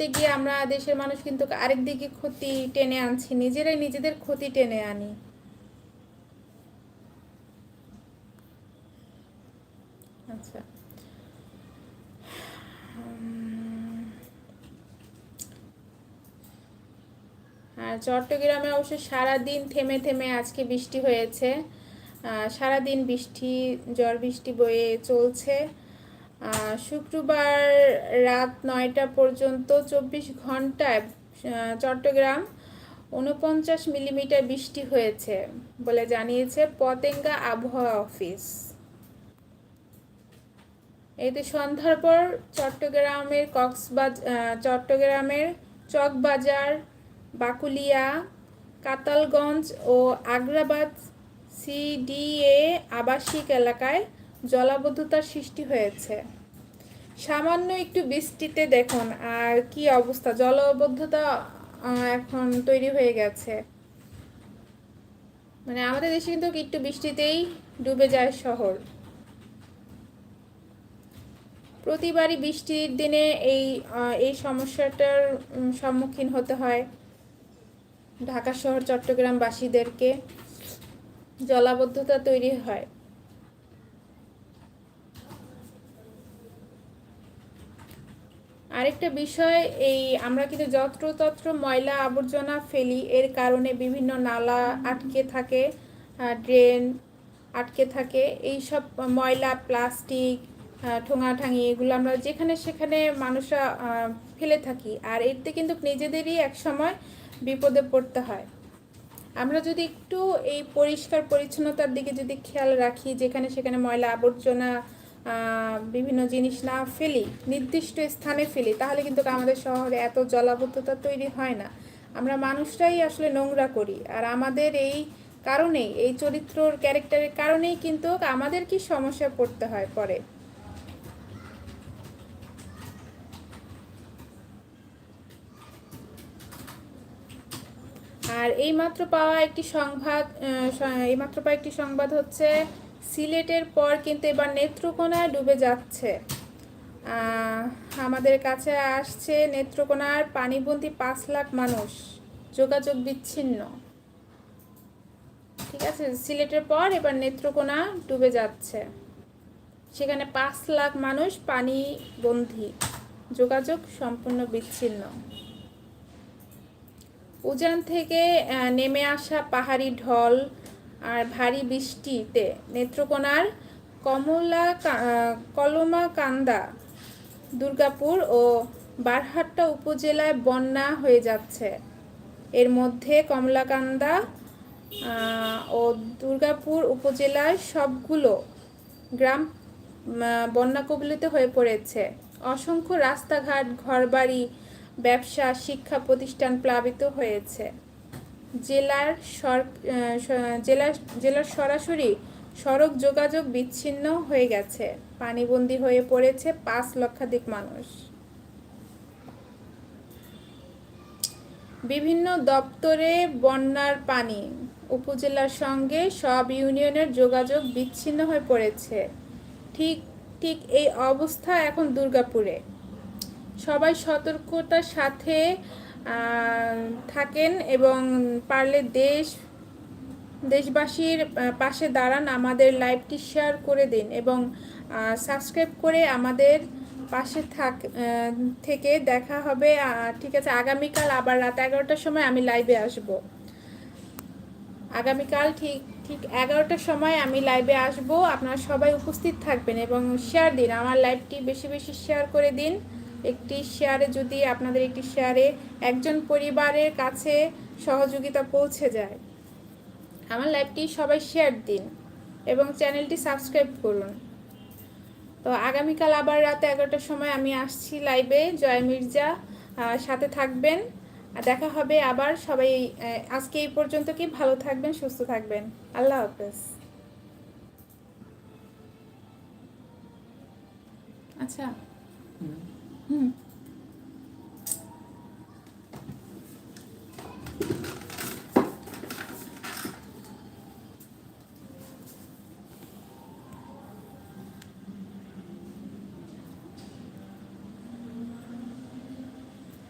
করতে গিয়ে আমরা দেশের মানুষ কিন্তু আরেক দিকে ক্ষতি টেনে আনছি, নিজেরাই নিজেদের ক্ষতি টেনে আনি। আচ্ছা। আর চট্টগ্রামে অবশ্য সারাদিন থেমে থেমে আজকে বৃষ্টি হয়েছে। সারাদিন বৃষ্টি, ঝড় বৃষ্টি বয়ে চলছে। শুক্রবার রাত নয়টা পর্যন্ত চব্বিশ ঘন্টায় চট্টগ্রাম উনপঞ্চাশ মিলিমিটার বৃষ্টি হয়েছে বলে জানিয়েছে পতেঙ্গা আবহাওয়া অফিস। এতে সন্ধ্যার পর চট্টগ্রামের কক্সবাজ চট্টগ্রামের চকবাজার, বাকুলিয়া, কাতালগঞ্জ ও আগ্রাবাদ সিডিএ আবাসিক এলাকায় জলাবদ্ধতার সৃষ্টি হয়েছে। সামান্য একটু বৃষ্টিতে দেখুন, আর কি অবস্থা? জলাবদ্ধতা এখন তৈরি হয়ে গেছে। মানে আমাদের দেশে কিন্তু একটু বৃষ্টিতেই ডুবে যায় শহর। প্রতিবারই বৃষ্টির দিনে এই এই সমস্যাটার সম্মুখীন হতে হয় ঢাকা শহর, চট্টগ্রামবাসীদেরকে। জলাবদ্ধতা তৈরি হয়। আরেকটা বিষয়, এই আমরা কিন্তু যত্রতত্র ময়লা আবর্জনা ফেলি, এর কারণে বিভিন্ন নালা আটকে থাকে ড্রেন আটকে থাকে এই সব ময়লা, প্লাস্টিক ঠোঙাঠাঙি, এগুলো আমরা যেখানে সেখানে মানুষরা ফেলে থাকি। আর এতে কিন্তু নিজেদেরই এক সময় বিপদে পড়তে হয়। আমরা যদি একটু এই পরিষ্কার পরিচ্ছন্নতার দিকে যদি খেয়াল রাখি, যেখানে সেখানে ময়লা আবর্জনা বিভিন্ন জিনিস না ফেলি, নির্দিষ্ট স্থানে ফেলি, তাহলে কিন্তু আমাদের শহরে এত জলাবদ্ধতা তৈরি হয় না। আমরা মানুষরাই আসলে নোংরা করি। আর আমাদের এই কারণেই, এই চরিত্রর ক্যারেক্টারের কারণেই কিন্তু আমাদের কি সমস্যায় পড়তে হয় পরে। আর এইমাত্র পাওয়া একটি সংবাদ এইমাত্র পাওয়া একটি সংবাদ হচ্ছে সিলেটের পর কিন্তু এবার নেত্রকোনায় ডুবে যাচ্ছে। আমাদের কাছে আসছে নেত্রকোনার পানিবন্দি পাঁচ লাখ মানুষ। যোগাযোগ বিচ্ছিন্ন। ঠিক আছে? সিলেটের পর এবার নেত্রকোনা ডুবে যাচ্ছে। সেখানে পাঁচ লাখ মানুষ পানিবন্দী। যোগাযোগ সম্পূর্ণ বিচ্ছিন্ন। উজান থেকে নেমে আসা পাহাড়ি ঢল আর ভারী বৃষ্টিতে নেত্রকোনার কমলা কলমাকান্দা, দুর্গাপুর ও বারহাট্টা উপজেলায় বন্যা হয়ে যাচ্ছে। এর মধ্যে কমলাকান্দা ও দুর্গাপুর উপজেলার সবগুলো গ্রাম বন্যা কবলিত হয়ে পড়েছে। অসংখ্য রাস্তাঘাট, ঘরবাড়ি, ব্যবসা, শিক্ষা প্রতিষ্ঠান প্লাবিত হয়েছে। জেলার সর স- জেলার সরাসরি সড়ক যোগাযোগ বিচ্ছিন্ন হয়ে গেছে। পানিবন্দী হয়ে পড়েছে পাঁচ লক্ষাধিক মানুষ। বিভিন্ন দপ্তরে বন্যার পানি। উপজেলার সঙ্গে সব ইউনিয়নের যোগাযোগ বিচ্ছিন্ন হয়ে পড়েছে। ঠিক ঠিক এই অবস্থা এখন দুর্গাপুরে। সবাই সতর্কতার সাথে থাকেন এবং পারলে দেশ, দেশবাসীর পাশে দাঁড়ান, আমাদের লাইভটি শেয়ার করে দিন এবং সাবস্ক্রাইব করে আমাদের পাশে থাক থেকে দেখা হবে। ঠিক আছে, আগামীকাল আবার রাত এগারোটার সময় আমি লাইভে আসব। আগামীকাল ঠিক ঠিক এগারোটার সময় আমি লাইভে আসব। আপনারা সবাই উপস্থিত থাকবেন এবং শেয়ার দিন, আমার লাইভটি বেশি বেশি শেয়ার করে দিন। একটি শেয়ারে যদি আপনাদের একটি শেয়ারে একজন পরিবারের কাছে সহযোগিতা পৌঁছে যায়, আমার লাইভটি সবাই শেয়ার দিন এবং চ্যানেলটি সাবস্ক্রাইব করুন। তো আগামীকাল আবার রাতে এগারোটার সময় আমি আসছি লাইভে জয় মির্জা সাথে থাকবেন। দেখা হবে আবার, সবাই আজকে এই পর্যন্ত কি ভালো থাকবেন, সুস্থ থাকবেন। আল্লাহ হাফেজ। আচ্ছা। Mm-hmm.